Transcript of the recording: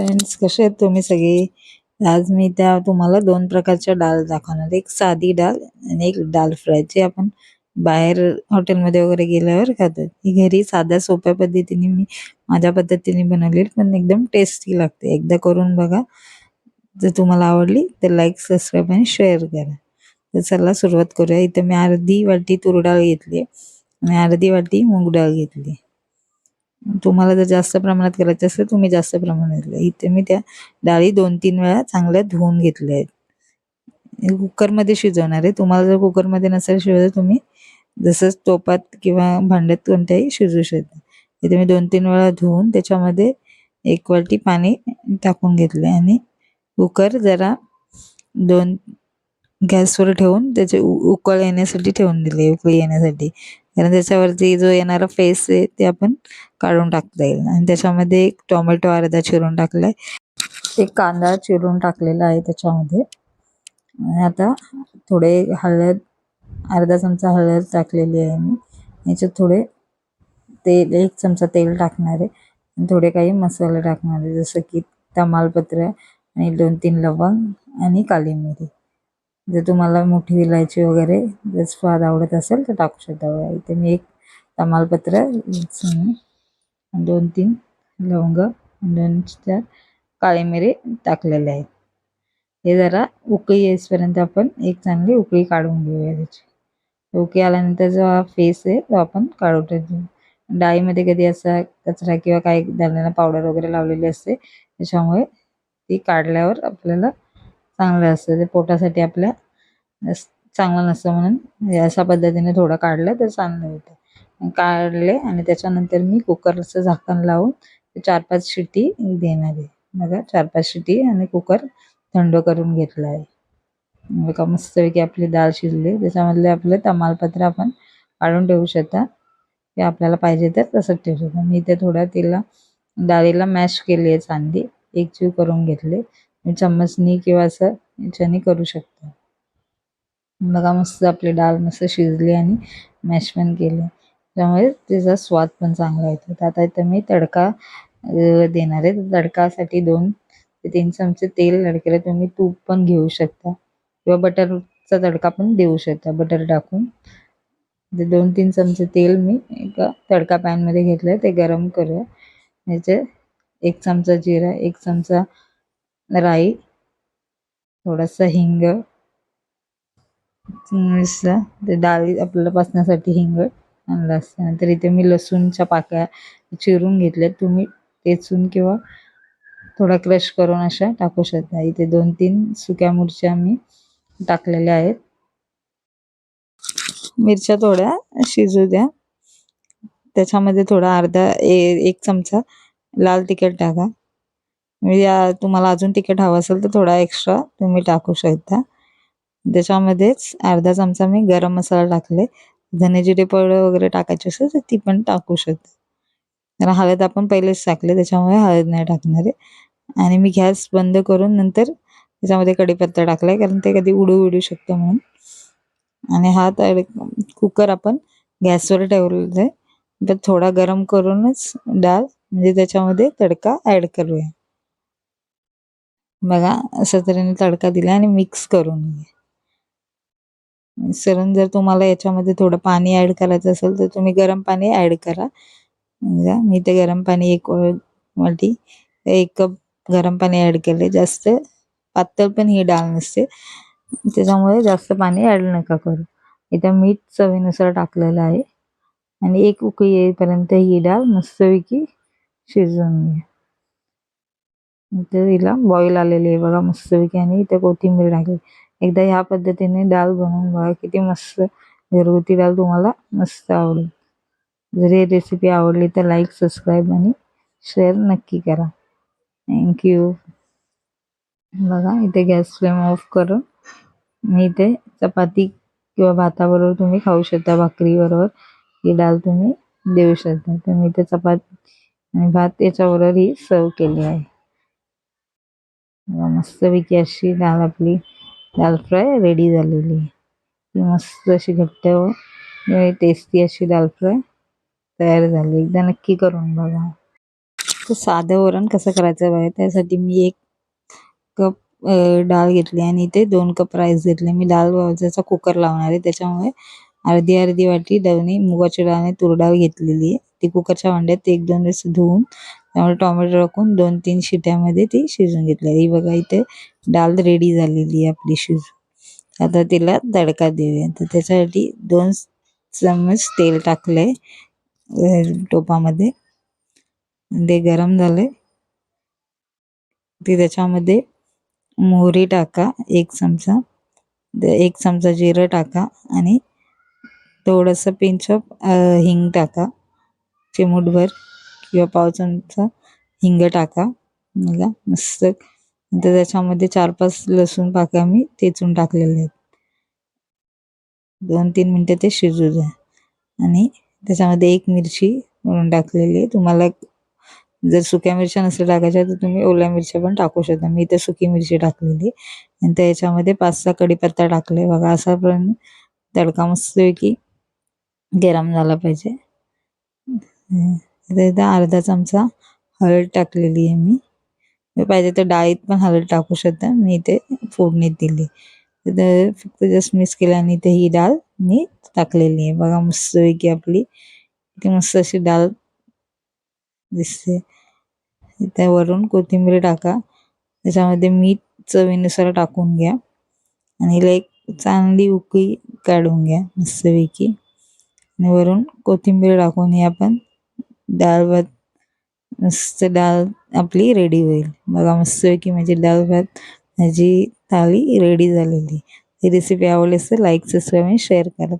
Friends कसे आहेत तुम्ही सगळे? आज मी त्या तुम्हाला दोन प्रकारच्या डाळ दाखवणार. एक साधी डाळ आणि एक डाळ फ्राय जे आपण बाहेर हॉटेलमध्ये वगैरे गेल्यावर खातो. ही घरी साध्या सोप्या पद्धतीने मी माझ्या पद्धतीने बनवली पण एकदम टेस्टी लागते. एकदा करून बघा. जर तुम्हाला आवडली तर लाईक सबस्क्राईब आणि शेअर करा. तर चला सुरुवात करूया. इथं मी अर्धी वाटी तूर डाळ घेतली आणि अर्धी वाटी मूग डाळ घेतली तुम्हाला जर जास्त प्रमाणात करायचं असेल तुम्ही जास्त प्रमाणात इथे मी त्या डाळी दोन तीन वेळा चांगल्या धुवून घेतल्या आहेत. कुकरमध्ये शिजवणार आहे. तुम्हाला जर कुकरमध्ये नसेल शिजवायचं तुम्ही जसं टोपात किंवा भांड्यात कोणत्याही शिजू शकता. इथे मी दोन तीन वेळा धुवून त्याच्यामध्ये एक वाटी पाणी टाकून घेतले आणि कुकर जरा दोन गॅसवर ठेवून त्याचे उकळ येण्यासाठी ठेवून दिले उकळी येण्यासाठी. कारण त्याच्यावरती जो येणारा फेस आहे ते आपण काढून टाकता येईल. आणि त्याच्यामध्ये एक टोमॅटो अर्धा चिरून टाकलाय. एक कांदा चिरून टाकलेला आहे त्याच्यामध्ये. आणि आता थोडे हळद अर्धा चमचा हळद टाकलेली आहे मी. याच्यात थोडे तेल एक चमचा तेल टाकणार आहे. थोडे काही मसाले टाकणार आहे जसं की तमालपत्र आणि दोन तीन लवंग आणि काली मिरी. जर तुम्हाला मोठी इलायची वगैरे जर स्वाद आवडत असेल तर टाकू शकता इथे मी एक तमालपत्र दोन तीन लवंग दोन चार काळे मिरे टाकलेले आहेत. हे जरा उकळी येईपर्यंत आपण एक चांगली उकळी काढून घेऊया त्याची. उकळी आल्यानंतर जो हा फेस आहे तो आपण काढून ठेवतो. डाळीमध्ये कधी असा कचरा किंवा काही दाण्याला पावडर वगैरे लावलेली असते त्याच्यामुळे ती काढल्यावर आपल्याला चांगलं असतं. ते पोटासाठी आपल्या चांगलं नसतं म्हणून अशा पद्धतीने थोडं काढलं तर चांगलं होतं. काढले आणि त्याच्यानंतर मी कुकरचं झाकण लावून चार पाच शिटी देणार आहे. बघा चार पाच शिटी आणि कुकर थंड करून घेतला आहे. बघा मस्तपैकी आपली डाळ शिजली. त्याच्यामधले आपले तमालपत्र आपण काढून ठेवू शकता. ते आपल्याला पाहिजे तर तसंच ठेवू शकता. मी ते थोडं तिला डाळीला मॅश केली आहे चांदी. एकजीव करून घेतले. चम्मचनी किंवा असं याच्याने करू शकता. बघा मस्त आपली डाळ मस्त शिजली आणि मॅश पण केली. त्यामुळे त्याचा स्वाद पण चांगला येतो. तर आता इथं मी तडका देणार आहे. तडकासाठी दोन ते तीन चमचे तेल तडकेला तुम्ही तूप पण घेऊ शकता. किंवा बटरचा तडका पण देऊ शकता. बटर टाकून. ते दोन तीन चमचे तेल मी एका तडका पॅनमध्ये घेतलं ते गरम करूया. याचे एक चमचा जिरा एक चमचा राई थोडासा हिंग ते डाळी आपल्याला पचण्यासाठी हिंग आणलं असतं. नंतर इथे मी लसूणच्या पाकळ्या चिरून घेतल्या तुम्ही टेचून किंवा थोडा क्रश करून अशा टाकू शकता. इथे दोन तीन सुक्या मिरच्या मी टाकलेल्या आहेत. मिरच्या थोड्या शिजू द्या. त्याच्यामध्ये थोडा अर्धा ए एक चमचा लाल तिखट टाका. या तुम्हाला अजून तिखट हवं असेल तर थोडा एक्स्ट्रा तुम्ही टाकू शकता. त्याच्यामध्येच अर्धा चमचा मी गरम मसाला टाकले. धने जिरे पावडर वगैरे टाकायची असेल तर ती पण टाकू शकता. कारण हळद आपण पहिलेच टाकले त्याच्यामुळे हळद नाही टाकणार आहे. आणि मी गॅस बंद करून नंतर त्याच्यामध्ये कढीपत्ता टाकलाय कारण ते कधी उडू उडू शकतं म्हणून. आणि हा तड कुकर आपण गॅसवर ठेवलेला आहे. तर थोडा गरम करूनच डाळ म्हणजे त्याच्यामध्ये तडका ॲड करूया. बघा अशा तऱ्हेने तडका दिला आणि मिक्स करून घ्या. मिसळून जर तुम्हाला याच्यामध्ये थोडं पाणी ॲड करायचं असेल तर तुम्ही गरम पाणी ॲड करा. मी ते गरम पाणी एक वाटी एक कप गरम पाणी ॲड केले जास्त पातळ पण ही डाळ नसते. त्याच्यामुळे जास्त पाणी ॲड नका करू. इथं मीठ चवीनुसार टाकलेलं आहे. आणि एक उकळी येईपर्यंत ही डाळ मस्तपैकी शिजवून घ्या. इथे तिला बॉईल आलेली आहे बघा मस्तपैकी आणि इथे कोथिंबीर टाकली. एकदा ह्या पद्धतीने डाळ बनवून बघा किती मस्त घरगुती डाळ तुम्हाला मस्त आवडेल. जर ही रेसिपी आवडली तर लाईक सबस्क्राईब आणि शेअर नक्की करा. थँक्यू बघा इथे गॅस फ्लेम ऑफ करून मी इथे चपाती किंवा भाताबरोबर तुम्ही खाऊ शकता भाकरीबरोबर. ही डाळ तुम्ही देऊ शकता. तर मी इथे चपाती आणि भात याच्याबरोबर ही सर्व केली आहे. मस्तपैकी अशी डाळ आपली दाल फ्राय रेडी झालेली आहे. मस्त अशी घट्ट व टेस्टी अशी दाल फ्राय तयार झाली. एकदा नक्की करून बघा. तर साधं वरण कसं करायचं बघा त्यासाठी मी एक कप डाळ घेतली आणि इथे दोन कप राईस घेतले. मी डाळ भाजायचा कुकर लावणार आहे. त्याच्यामुळे अर्धी अर्धी वाटी दवणी मुगाची डाळ आणि तूर डाळ घेतलेली आहे. ती कुकरच्या भांड्यात एक दोन वेळेस धुवून त्यामुळे टोमॅटो टाकून दोन तीन शिट्यामध्ये ती शिजून घेतली. ही बघा इथे डाल रेडी झालेली आहे आपली शिजून आता तिला तडका देऊया. तर त्याच्यासाठी दोन चमच तेल टाकलंय टोपामध्ये. ते गरम झाले ते त्याच्यामध्ये मोहरी टाका एक चमचा. एक चमचा जिरं टाका आणि थोडंसं पिंच ऑफ हिंग टाका चिमूटभर. किंवा पाव चमचा हिंग टाका. मला मस्त. नंतर त्याच्यामध्ये चार पाच लसूण पाका मी. तेचून टाकलेले आहेत. दोन तीन मिनटं ते शिजू द्या. आणि त्याच्यामध्ये एक मिरची म्हणून टाकलेली आहे. तुम्हाला जर सुक्या मिरच्या नसेल टाकायच्या तर तुम्ही ओल्या मिरच्या पण टाकू शकता. मी इथे सुकी मिरची टाकलेली आणि त्याच्यामध्ये पाच सहा कढीपत्ता टाकले. बघा असा पण तडका मस्तपैकी गरम झाला पाहिजे. इथं अर्धा चमचा हळद टाकलेली आहे मी. पाहिजे तर डाळीत पण हळद टाकू शकता. मी इथे फोडणीत दिली. तर फक्त जस्ट मिक्स केलं आणि इथे ही डाळ मी टाकलेली आहे. बघा मस्तपैकी आपली. इथे मस्त अशी डाळ दिसते. इथे वरून कोथिंबीर टाका. त्याच्यामध्ये मीठ चवीनुसार टाकून घ्या. आणि हिला एक चांगली उकळी काढून घ्या मस्तपैकी आणि वरून कोथिंबीर टाकून हे आपण डाळ भात मस्त डाळ आपली रेडी होईल. बघा मस्तपैकी माझी डाळ भात माझी थाळी रेडी झालेली. ही रेसिपी आवडली असते लाईक सबस्क्राईब आणि शेअर करा.